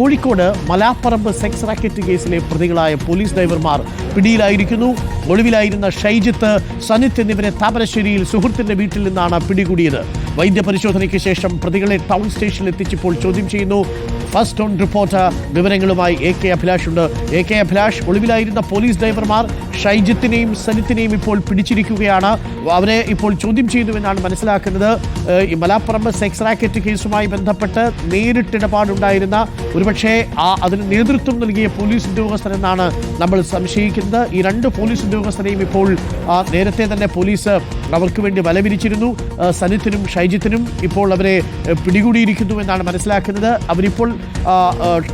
Kozhikode Malaparamba sex racket കേസിലെ പ്രതികളായ police ഡ്രൈവർമാർ പിടിയിലായിരിക്കുന്നു. ഒളിവിലായിരുന്ന ഷൈജിത്ത് സനിത്ത് എന്നിവരെ താമരശ്ശേരിയിൽ സുഹൃത്തിന്റെ വീട്ടിൽ നിന്നാണ് പിടികൂടിയത്. വൈദ്യപരിശോധനയ്ക്ക് ശേഷം പ്രതികളെ ടൗൺ സ്റ്റേഷനിൽ എത്തിച്ചപ്പോൾ ചോദ്യം ചെയ്യുന്നു ഫസ്റ്റ് ഓൺ റിപ്പോർട്ട് വിവരങ്ങളുമായി എ കെ അഭിലാഷ് ഉണ്ട്. എ കെ അഭിലാഷ് ഒളിവിലായിരുന്ന പോലീസ് ഡ്രൈവർമാർ ഷൈജിത്തിനെയും സനിത്തിനെയും ഇപ്പോൾ പിടിച്ചിരിക്കുകയാണ്. അവരെ ഇപ്പോൾ ചോദ്യം ചെയ്തുവെന്നാണ് മനസ്സിലാക്കുന്നത്. ഈ മലാപ്പറമ്പ് സെക്സ് റാക്കറ്റ് കേസുമായി ബന്ധപ്പെട്ട് നേരിട്ടിടപാടുണ്ടായിരുന്ന ഒരുപക്ഷെ ആ അതിന് നേതൃത്വം നൽകിയ പോലീസ് ഉദ്യോഗസ്ഥരെന്നാണ് നമ്മൾ സംശയിക്കുന്നത്. ഈ രണ്ട് പോലീസ് ഉദ്യോഗസ്ഥരെയും ഇപ്പോൾ നേരത്തെ തന്നെ പോലീസ് അവർക്ക് വേണ്ടി വലവിരിച്ചിരുന്നു. സനിത്തിനും ഷൈജിത്തിനും ഇപ്പോൾ അവരെ പിടികൂടിയിരിക്കുന്നു എന്നാണ് മനസ്സിലാക്കുന്നത്. അവരിപ്പോൾ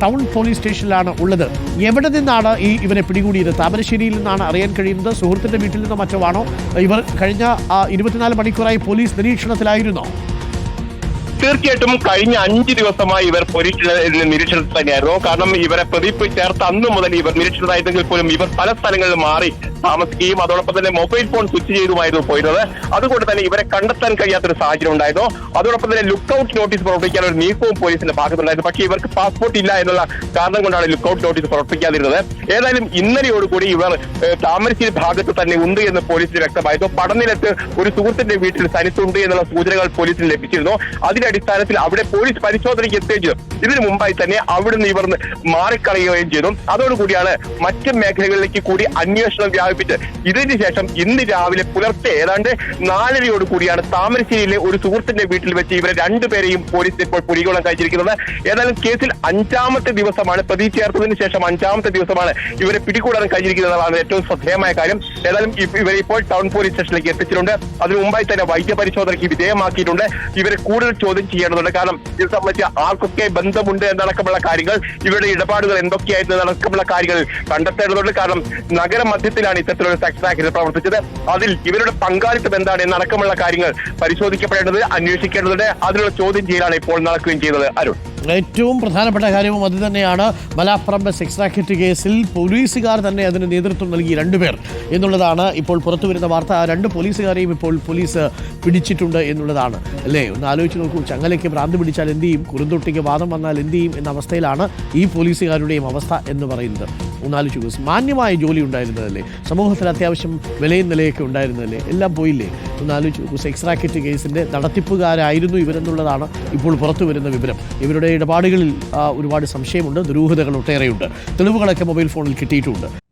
ടൗൺ പോലീസ് സ്റ്റേഷനിലാണ് ഉള്ളത്. എവിടെ നിന്നാണ് ഈ ഇവരെ പിടികൂടിയത്? താമരശ്ശേരിയിൽ നിന്നാണ് അറിയാൻ കഴിയുന്നത്. സുഹൃത്തിന്റെ വീട്ടിൽ നിന്നോ മറ്റോ ആണോ? ഇവർ കഴിഞ്ഞ ഇരുപത്തിനാല് മണിക്കൂറായി പോലീസ് നിരീക്ഷണത്തിലായിരുന്നോ? തീർച്ചയായിട്ടും കഴിഞ്ഞ അഞ്ച് ദിവസമായി ഇവർ പോലീസ് നിരീക്ഷണത്തിൽ തന്നെയായിരുന്നു. കാരണം ഇവരെ പ്രതിപ്പ് ചേർത്ത് അന്ന് മുതൽ ഇവർ നിരീക്ഷണത്തിലായിരുന്നെങ്കിൽ പോലും ഇവർ പല സ്ഥലങ്ങളിൽ മാറി താമസിക്കുകയും അതോടൊപ്പം തന്നെ മൊബൈൽ ഫോൺ സ്വിച്ച് ചെയ്തുമായിരുന്നു പോയിരുന്നത്. അതുകൊണ്ട് തന്നെ ഇവരെ കണ്ടെത്താൻ കഴിയാത്തൊരു സാഹചര്യം ഉണ്ടായിരുന്നു. അതോടൊപ്പം തന്നെ ലുക്ക് ഔട്ട് നോട്ടീസ് പ്രവർത്തിക്കാൻ ഒരു നീക്കവും പോലീസിന്റെ ഭാഗത്തുണ്ടായിരുന്നു. പക്ഷേ ഇവർക്ക് പാസ്പോർട്ട് ഇല്ല എന്നുള്ള കാരണം കൊണ്ടാണ് ലുക്ക് ഔട്ട് നോട്ടീസ് പ്രവർത്തിക്കാതിരുന്നത് ഏതായാലും ഇന്നലെയോടുകൂടി ഇവർ താമരശ്ശേരി ഭാഗത്ത് തന്നെ ഉണ്ട് എന്ന് പോലീസിന് വ്യക്തമായിരുന്നു. പടനിലത്ത് ഒരു സുഹൃത്തിന്റെ വീട്ടിൽ സനിത്തുണ്ട് എന്നുള്ള സൂചനകൾ പോലീസിന് ലഭിച്ചിരുന്നു. അതിന്റെ അടിസ്ഥാനത്തിൽ അവിടെ പോലീസ് പരിശോധനയ്ക്ക് എത്തുകയും ചെയ്തു. ഇതിനു മുമ്പായി തന്നെ അവിടുന്ന് ഇവർ മാറിക്കളയുകയും ചെയ്തു. അതോടുകൂടിയാണ് മറ്റ് മേഖലകളിലേക്ക് കൂടി അന്വേഷണം വ്യാപിപ്പിച്ച് ഇതിനുശേഷം ഇന്ന് രാവിലെ പുലർച്ചെ ഏതാണ്ട് നാലരയോട് കൂടിയാണ് താമരശ്ശേരിയിലെ ഒരു സുഹൃത്തിന്റെ വീട്ടിൽ വെച്ച് ഇവരെ രണ്ടുപേരെയും പോലീസ് ഇപ്പോൾ പുലികോളം കഴിച്ചിരിക്കുന്നത്. ഏതായാലും കേസിൽ അഞ്ചാമത്തെ ദിവസമാണ് പ്രതി ചേർത്തതിന് ശേഷം അഞ്ചാമത്തെ ദിവസമാണ് ഇവരെ പിടികൂടാൻ കഴിഞ്ഞിരിക്കുന്നതാണ് ഏറ്റവും ശ്രദ്ധേയമായ കാര്യം. ഏതായാലും ഇവരെ ഇപ്പോൾ ടൗൺ പോലീസ് സ്റ്റേഷനിലേക്ക് എത്തിച്ചിട്ടുണ്ട്. അതിനു മുമ്പായി തന്നെ വൈദ്യപരിശോധനയ്ക്ക് വിധേയമാക്കിയിട്ടുണ്ട്. ഇവരെ കൂടുതൽ ചോദ്യം ചെയ്യേണ്ടതുണ്ട്. കാരണം ഇത് സംബന്ധിച്ച് ആർക്കൊക്കെ ബന്ധമുണ്ട് എന്നടക്കമുള്ള കാര്യങ്ങൾ ഇവരുടെ ഇടപാടുകൾ എന്തൊക്കെയായിരുന്നു എന്നടക്കമുള്ള കാര്യങ്ങൾ കണ്ടെത്തേണ്ടതുണ്ട്. കാരണം നഗരമധ്യത്തിലാണ് ഇത്തരത്തിലൊരു സെക്സ് റാക്കറ്റ് പ്രവർത്തിച്ചത്. അതിൽ ഇവരുടെ പങ്കാളിത്തം എന്താണ് എന്നടക്കമുള്ള കാര്യങ്ങൾ പരിശോധിക്കപ്പെടേണ്ടത് അന്വേഷിക്കേണ്ടതുണ്ട്. അതിനുള്ള ചോദ്യം ചെയ്യലാണ് ഇപ്പോൾ നടക്കുകയും ചെയ്തത് അരുൺ. ഏറ്റവും പ്രധാനപ്പെട്ട കാര്യവും അത് തന്നെയാണ്. മലാപ്പറമ്പ് സെക്സ് റാക്കറ്റ് കേസിൽ പോലീസുകാർ തന്നെ അതിന് നേതൃത്വം നൽകി രണ്ടുപേർ എന്നുള്ളതാണ് ഇപ്പോൾ പുറത്തു വരുന്ന വാർത്ത. ആ രണ്ട് പോലീസുകാരെയും ഇപ്പോൾ പോലീസ് പിടിച്ചിട്ടുണ്ട് എന്നുള്ളതാണ്. അല്ലേ? ഒന്ന് ആലോചിച്ച് നോക്കൂ. ചങ്ങലയ്ക്ക് ഭ്രാന്ത് പിടിച്ചാൽ എന്ത് ചെയ്യും? കുറുന്തൊട്ടിക്ക് വാദം വന്നാൽ എന്ത് ചെയ്യും എന്ന അവസ്ഥയിലാണ് ഈ പോലീസുകാരുടെയും അവസ്ഥ എന്ന് പറയുന്നത്. ഒന്നാലോചിച്ച് നോക്കൂ. മാന്യമായ ജോലി ഉണ്ടായിരുന്നതല്ലേ? സമൂഹത്തിൽ അത്യാവശ്യം വിലയും നിലയൊക്കെ ഉണ്ടായിരുന്നതല്ലേ? എല്ലാം പോയില്ലേ? ഒന്ന് ആലോചിച്ച് നോക്കൂ സെക്സ് റാക്കറ്റ് കേസിന്റെ നടത്തിപ്പുകാരായിരുന്നു ഇവരെന്നുള്ളതാണ് ഇപ്പോൾ പുറത്തു വരുന്ന വിവരം. ഇവരുടെ ഇടപാടുകളിൽ ഒരുപാട് സംശയമുണ്ട് ദുരൂഹതകൾ ഒട്ടേറെയുണ്ട്. തെളിവുകളൊക്കെ മൊബൈൽ ഫോണിൽ കിട്ടിയിട്ടുണ്ട്.